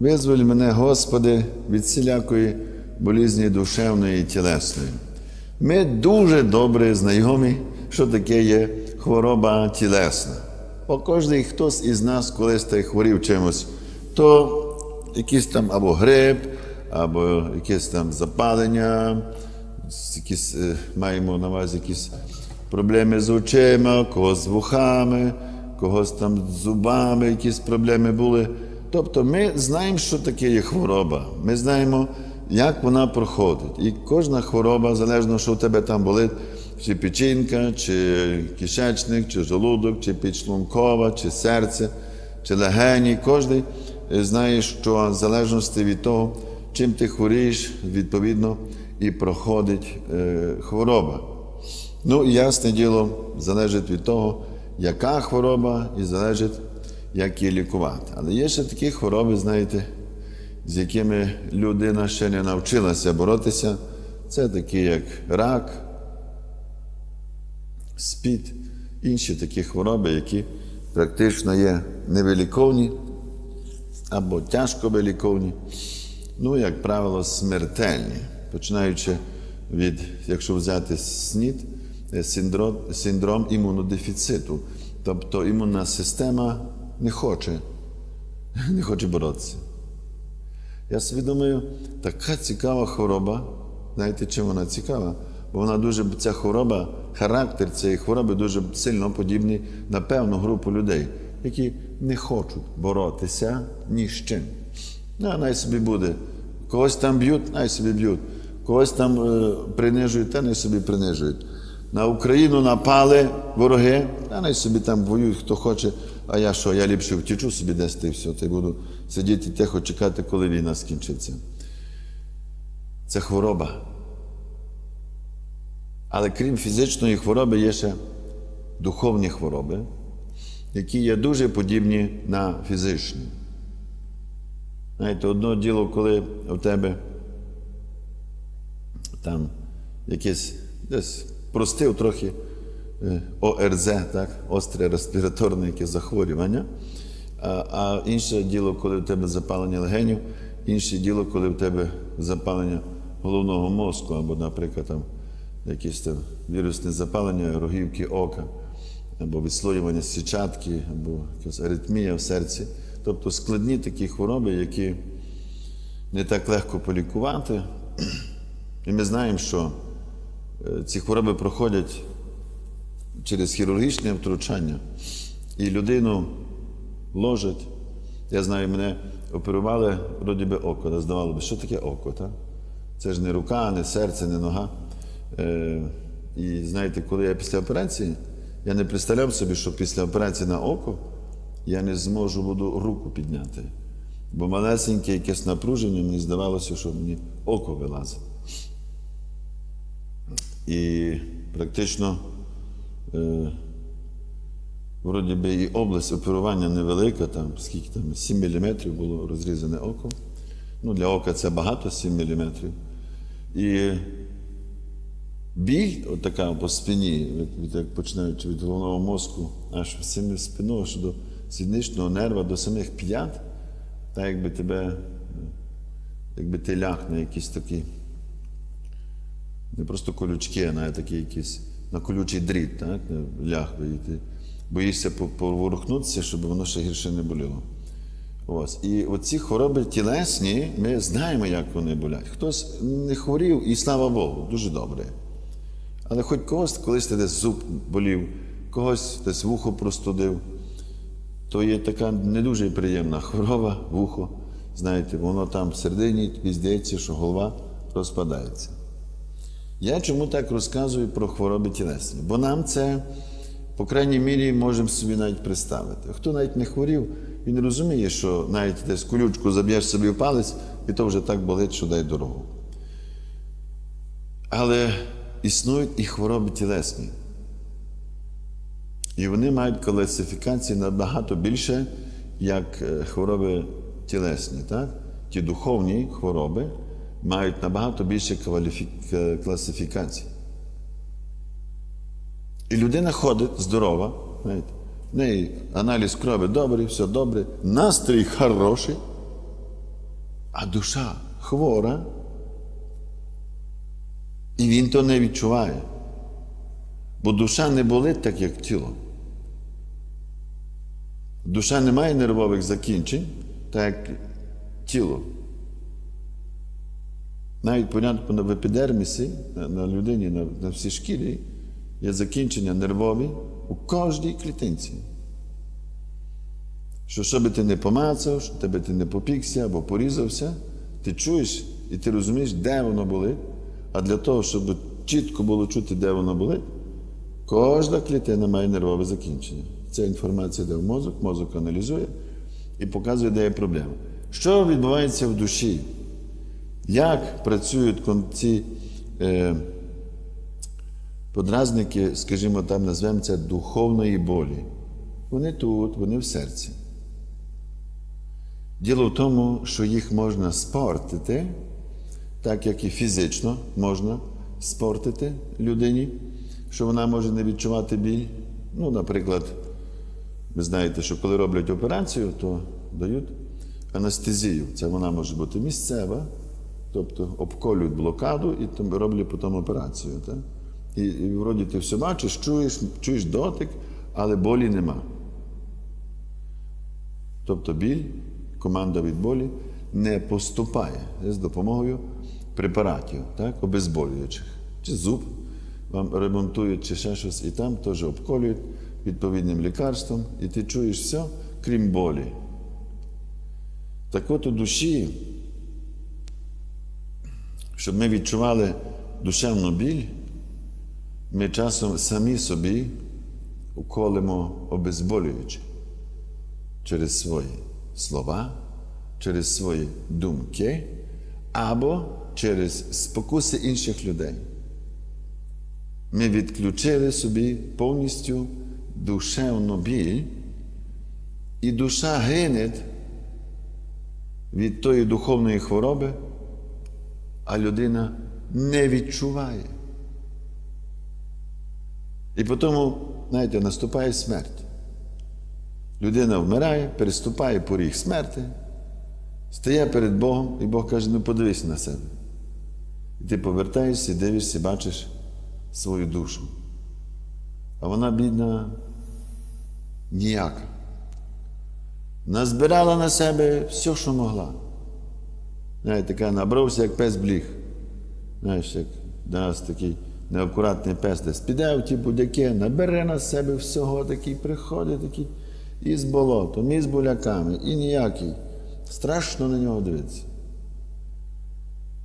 Визволь мене, Господи, від всілякої болізні душевної і тілесної. Ми дуже добре знайомі, що таке є хвороба тілесна. Бо кожен хтось із нас колись та хворів чимось, то якийсь там або грип, або якесь там запалення, якісь, е, маємо на увазі якісь проблеми з очима, когось з вухами, когось там з зубами, якісь проблеми були. Тобто ми знаємо, що таке є хвороба. Ми знаємо, як вона проходить. І кожна хвороба, залежно, що у тебе там болить, чи печінка, чи кишечник, чи желудок, чи підшлункова, чи серце, чи легені, кожен знає, що в залежності від того, чим ти хворієш, відповідно і проходить е, хвороба. Ну, і ясне діло, залежить від того, яка хвороба, і залежить, як її лікувати. Але є ще такі хвороби, знаєте, з якими людина ще не навчилася боротися. Це такі, як рак, спід, інші такі хвороби, які практично є невиліковні або тяжко виліковні, ну, як правило, смертельні, починаючи від, якщо взяти снід, синдром, синдром імунодефіциту. Тобто імунна система не хоче, не хоче боротися. Я собі думаю, така цікава хвороба. Знаєте, чим вона цікава? Бо вона дуже, ця хвороба, характер цієї хвороби дуже сильно подібний на певну групу людей, які не хочуть боротися ні з чим. Ну, най собі буде. Когось там б'ють, най собі б'ють. Когось там е, принижують, та най собі принижують. На Україну напали вороги, а най собі там воюють, хто хоче. А я що, я ліпше втічу собі десь й все, та й буду сидіти тихо чекати, коли війна скінчиться. Це хвороба. Але крім фізичної хвороби, є ще духовні хвороби, які є дуже подібні на фізичні. Знаєте, одно діло, коли у тебе там якесь десь простив трохи ОРЗ, так, остре респіраторне якесь захворювання. А, а інше діло, коли у тебе запалення легенів, інше діло, коли у тебе запалення головного мозку, або, наприклад, там якесь там вірусне запалення рогівки ока, або відслоювання січатки, або якась аритмія в серці. Тобто складні такі хвороби, які не так легко полікувати. І ми знаємо, що е, ці хвороби проходять через хірургічне втручання. І людину ложать. Я знаю, мене оперували вроді би око. Да, Здавалося б, що таке око? Так? Це ж не рука, не серце, не нога. Е, і знаєте, коли я після операції, я не представляв собі, що після операції на око я не зможу буду руку підняти. Бо малесеньке якесь напруження, мені здавалося, що мені око вилазить. І практично, е, вроді би, і область оперування невелика, там, скільки там, 7 мм було розрізане око. Ну, для ока це багато 7 мм. І біль, от така по спині, від, від, як починаючи від головного мозку, аж всіми спиною, аж до сідничного нерва, до самих п'ят, так якби тебе, якби ти ляг на якісь такі, не просто колючки, а навіть такі якісь на колючий дріт, так, ляг, і боїшся поворухнутися, щоб воно ще гірше не боліло. Ось. І оці хвороби тілесні, ми знаємо, як вони болять. Хтось не хворів, і слава Богу, дуже добре. Але хоч когось, колись десь зуб болів, когось десь вухо простудив, то є така не дуже приємна хвороба, вухо. Знаєте, воно там всередині тобі здається, що голова розпадається. Я чому так розказую про хвороби тілесні? Бо нам це, по крайній мірі, можемо собі навіть представити. Хто навіть не хворів, він розуміє, що навіть десь колючку заб'єш собі в палець, і то вже так болить, що дай дорогу. Але існують і хвороби тілесні. І вони мають класифікації набагато більше, як е, хвороби тілесні. Так? Ті духовні хвороби мають набагато більше кваліфі- класифікацій. І людина ходить здорова, знаєте, в неї аналіз крові добрий, все добре, настрій хороший. А душа хвора, і він то не відчуває. Бо душа не болить так, як тіло. Душа не має нервових закінчень, так як тіло. Навіть понятно в епідермісі на, людині, на, на всій шкірі є закінчення нервові у кожній клітинці. Що що би ти не помацав, що тебе ти не попікся або порізався, ти чуєш і ти розумієш, де воно болить. А для того, щоб чітко було чути, де воно болить, кожна клітина має нервове закінчення. Ця інформація йде в мозок, мозок аналізує і показує, де є проблема. Що відбувається в душі? Як працюють ці е, подразники, скажімо, там назвемо це духовної болі? Вони тут, вони в серці. Діло в тому, що їх можна спортити, так як і фізично можна спортити людині, що вона може не відчувати біль. Ну, наприклад, ви знаєте, що коли роблять операцію, то дають анестезію. Це вона може бути місцева, тобто обколюють блокаду і роблять потім операцію. Так? І, і вроді ти все бачиш, чуєш, чуєш дотик, але болі нема. Тобто біль, команда від болі не поступає з допомогою препаратів, так, обезболюючих. Чи зуб вам ремонтують, чи ще щось, і там теж обколюють відповідним лікарством, і ти чуєш все, крім болі. Так от у душі, щоб ми відчували душевну біль, ми часом самі собі уколимо обезболюючи через свої слова, через свої думки або через спокуси інших людей. Ми відключили собі повністю душевну біль, і душа гине від тої духовної хвороби, а людина не відчуває. І потім, знаєте, наступає смерть. Людина вмирає, переступає поріг смерти, стає перед Богом, і Бог каже, ну подивись на себе. І ти повертаєшся, дивишся, бачиш свою душу. А вона, бідна, ніяка. Назбирала на себе все, що могла. Знаєте, така набрався, як пес бліг. Знаєш, як до нас такий неакуратний пес десь піде в ті будяки, набере на себе всього, такий приходить, такий і з болотом, і з буляками, і ніякий. Страшно на нього дивитися.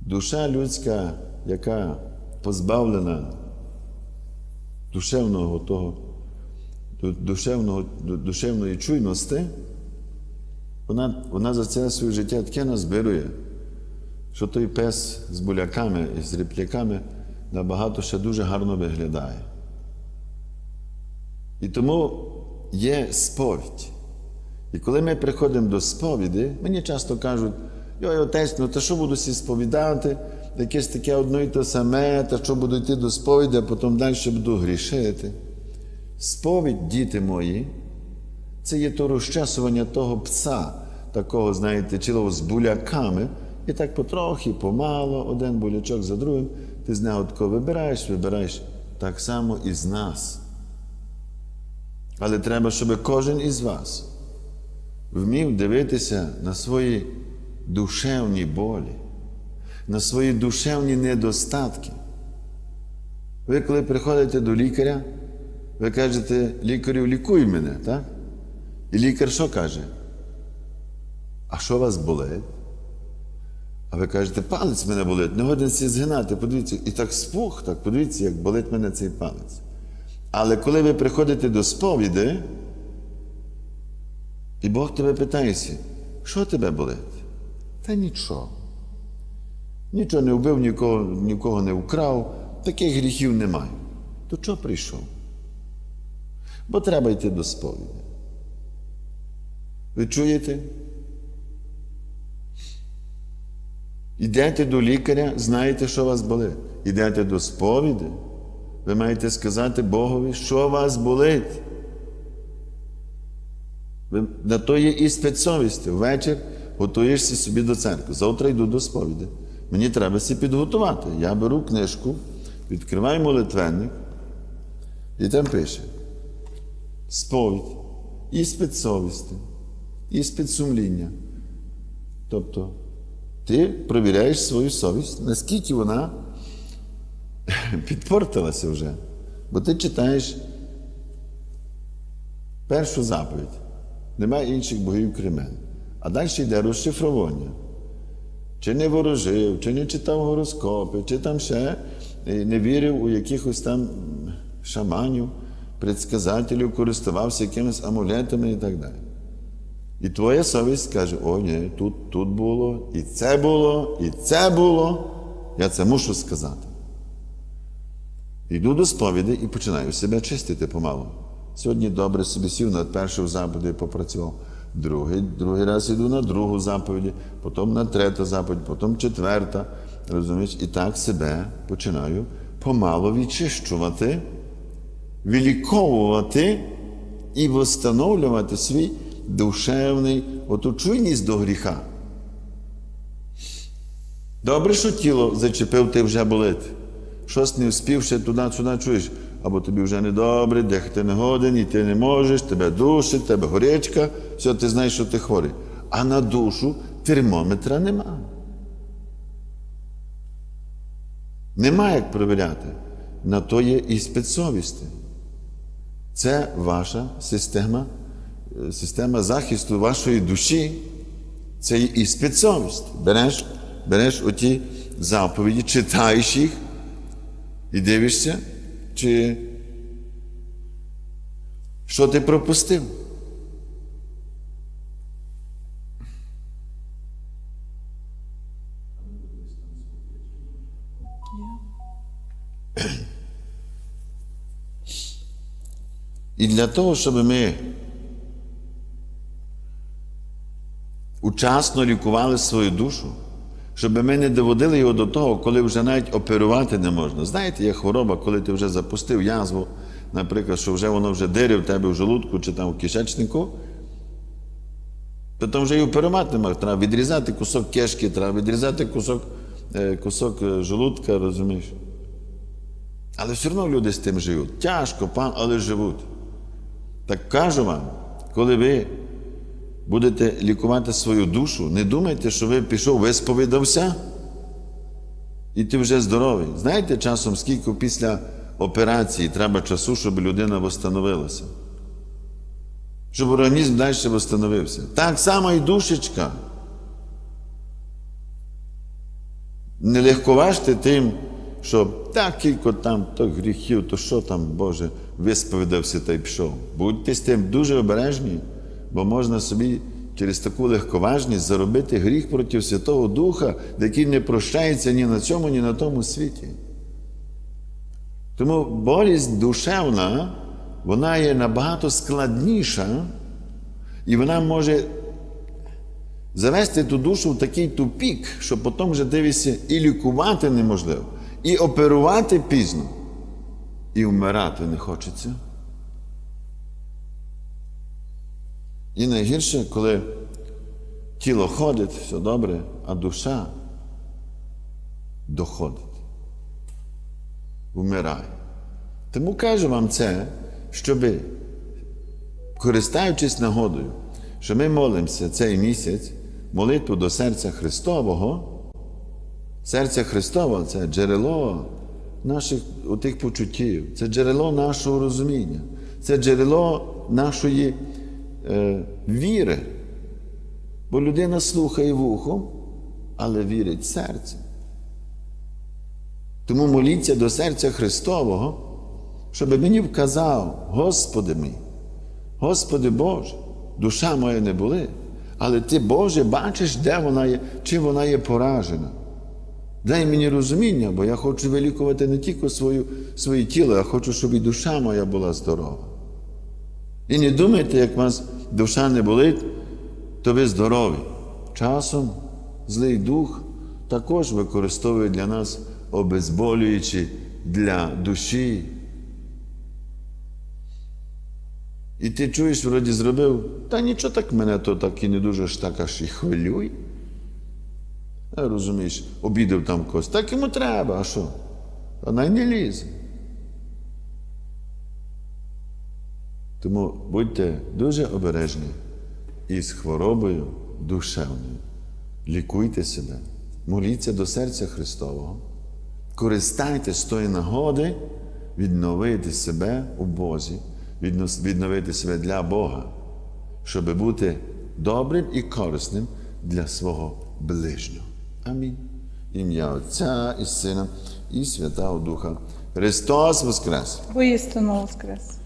Душа людська, яка позбавлена душевного того, душевного, душевної чуйності, вона, вона за це своє життя таке назбирує, що той пес з буляками і з ріпляками набагато ще дуже гарно виглядає. І тому є сповідь. І коли ми приходимо до сповіді, мені часто кажуть, йой, отець, ну та що буду сі сповідати, якесь таке одно і те саме, та що буду йти до сповіді, а потім далі буду грішити. Сповідь, діти мої, це є то розчасування того пса, такого, знаєте, цілого з буляками, і так потрохи, помало, один булячок за другим, ти з нього вибираєш, вибираєш так само і з нас. Але треба, щоб кожен із вас вмів дивитися на свої душевні болі, на свої душевні недостатки. Ви, коли приходите до лікаря, ви кажете, лікарю, лікуй мене, так? І лікар що каже? А що вас болить? А ви кажете, палець мене болить, не годен сі згинати, подивіться, і так спух, так подивіться, як болить мене цей палець. Але коли ви приходите до сповіди, і Бог тебе питається, що тебе болить? Та нічого. Нічого не вбив, нікого, нікого не вкрав, таких гріхів немає. То чого прийшов? Бо треба йти до сповіді. Ви чуєте? Йдете до лікаря, знаєте, що вас болить. Йдете до сповіді. Ви маєте сказати Богові, що вас болить. Ви, на то є іспит совісті. Ввечір готуєшся собі до церкви. Завтра йду до сповіді. Мені треба себе підготувати. Я беру книжку, відкриваю молитвенник, і там пише: сповідь, іспит совісти, іспит сумління. Тобто ти провіряєш свою совість, наскільки вона підпортилася вже. Бо ти читаєш першу заповідь. Немає інших богів крім мене. А далі йде розшифрування. Чи не ворожив, чи не читав гороскопи, чи там ще е, не вірив у якихось там шаманів, предсказателів, користувався якимись амулетами і так далі. І твоя совість каже: о, ні, тут, тут було, і це було, і це було. Я це мушу сказати. Йду до сповіді і починаю себе чистити помалу. Сьогодні добре собі сів над першою заповідь попрацював. Другий, другий раз йду на другу заповідь, потім на третю заповідь, потім четверта. Розумієш? І так себе починаю помалу відчищувати, виліковувати і встановлювати свій душевний оту чуйність до гріха. Добре, що тіло зачепив, ти вже болить. Щось не вспів ще туди-сюди чуєш, або тобі вже недобре, дихати не годен, і ти не можеш, тебе душить, тебе горячка, все, ти знаєш, що ти хворий. А на душу термометра нема. Нема як перевіряти. На то є іспит совісті. Це ваша система, система захисту вашої душі. Це є іспит совісті. Береш, береш оті заповіді, читаєш їх і дивишся, чи що ти пропустив. І для того, щоб ми учасно лікували свою душу, щоб ми не доводили його до того, коли вже навіть оперувати не можна. Знаєте, є хвороба, коли ти вже запустив язву, наприклад, що вже воно вже дире в тебе в желудку чи там в кишечнику, то там вже і оперувати не можна. Треба відрізати кусок кишки, треба відрізати кусок, е, кусок е, желудка, розумієш? Але все одно люди з тим живуть. Тяжко, пан, але живуть. Так кажу вам, коли ви будете лікувати свою душу, не думайте, що ви пішов, висповідався, і ти вже здоровий. Знаєте часом, скільки після операції треба часу, щоб людина восстановилася? Щоб організм далі восстановився. Так само і душечка. Не легковажте тим, що так кілько там то гріхів, то що там, Боже, висповідався та й пішов. Будьте з тим дуже обережні, бо можна собі через таку легковажність заробити гріх проти Святого Духа, який не прощається ні на цьому, ні на тому світі. Тому болість душевна, вона є набагато складніша, і вона може завести ту душу в такий тупік, що потім вже дивишся, і лікувати неможливо, і оперувати пізно, і вмирати не хочеться. І найгірше, коли тіло ходить, все добре, а душа доходить, вмирає. Тому кажу вам це, щоби, користаючись нагодою, що ми молимося цей місяць, молитву до серця Христового. Серце Христове це джерело наших отих почуттів, це джерело нашого розуміння, це джерело нашої віри. Бо людина слухає вухом, але вірить серцем. Тому моліться до серця Христового, щоб мені вказав, Господи мій, Господи Боже, душа моя не були, але Ти, Боже, бачиш, де вона є, чи вона є поражена. Дай мені розуміння, бо я хочу вилікувати не тільки свою, своє тіло, я хочу, щоб і душа моя була здорова. І не думайте, як вас душа не болить, то ви здорові. Часом злий дух також використовує для нас обезболюючи для душі. І ти чуєш, вроді зробив, та нічого так мене то так і не дуже ж так аж і хвилюй. А, розумієш, обідав там когось. Так йому треба, а що? А най не лізе. Тому будьте дуже обережні із хворобою душевною. Лікуйте себе, моліться до серця Христового, користайтесь тої нагоди відновити себе у Бозі, відновити себе для Бога, щоб бути добрим і корисним для свого ближнього. Амінь. Ім'я Отця і Сина і Святого Духа. Христос Воскрес! Воістину воскрес.